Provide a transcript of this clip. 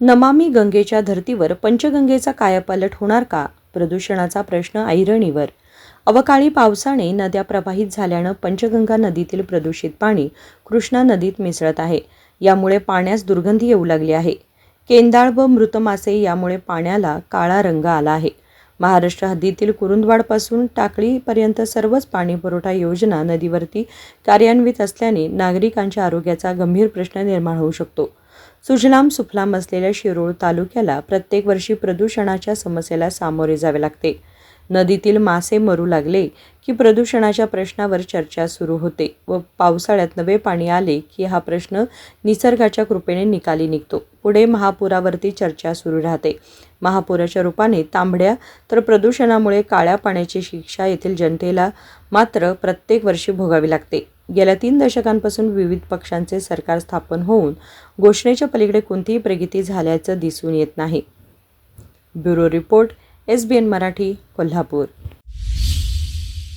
नमामी गंगेच्या धर्तीवर पंचगंगेचा कायापालट होणार का? प्रदूषणाचा प्रश्न ऐरणीवर. अवकाळी पावसाने नद्या प्रवाहित झाल्यानं पंचगंगा नदीतील प्रदूषित पाणी कृष्णा नदीत मिसळत आहे. यामुळे पाण्यास दुर्गंधी येऊ लागली आहे. केंदाळ व मृत मासे यामुळे पाण्याला काळा रंग आला आहे. महाराष्ट्र हद्दीतील कुरुंदवाडपासून टाकळीपर्यंत सर्वच पाणीपुरवठा योजना नदीवरती कार्यान्वित असल्याने नागरिकांच्या आरोग्याचा गंभीर प्रश्न निर्माण होऊ शकतो. सुजलाम सुफलाम असलेल्या शिरोळ तालुक्याला प्रत्येक वर्षी प्रदूषणाच्या समस्येला सामोरे जावे लागते. नदीतील मासे मरू लागले की प्रदूषणाच्या प्रश्नावर चर्चा सुरू होते व पावसाळ्यात नवे पाणी आले की हा प्रश्न निसर्गाच्या कृपेने निकाली निघतो. पुढे महापुरावरती चर्चा सुरू राहते. महापुराच्या रूपाने तांबड्या तर प्रदूषणामुळे काळ्या पाण्याची शिक्षा येथील जनतेला मात्र प्रत्येक वर्षी भोगावी लागते. गेल्या तीन दशकांपासून विविध पक्षांचे सरकार स्थापन होऊन घोषणेच्या पलीकडे कोणतीही प्रगती झाल्याचं दिसून येत नाही. Bureau report S B N Marathi Kolhapur.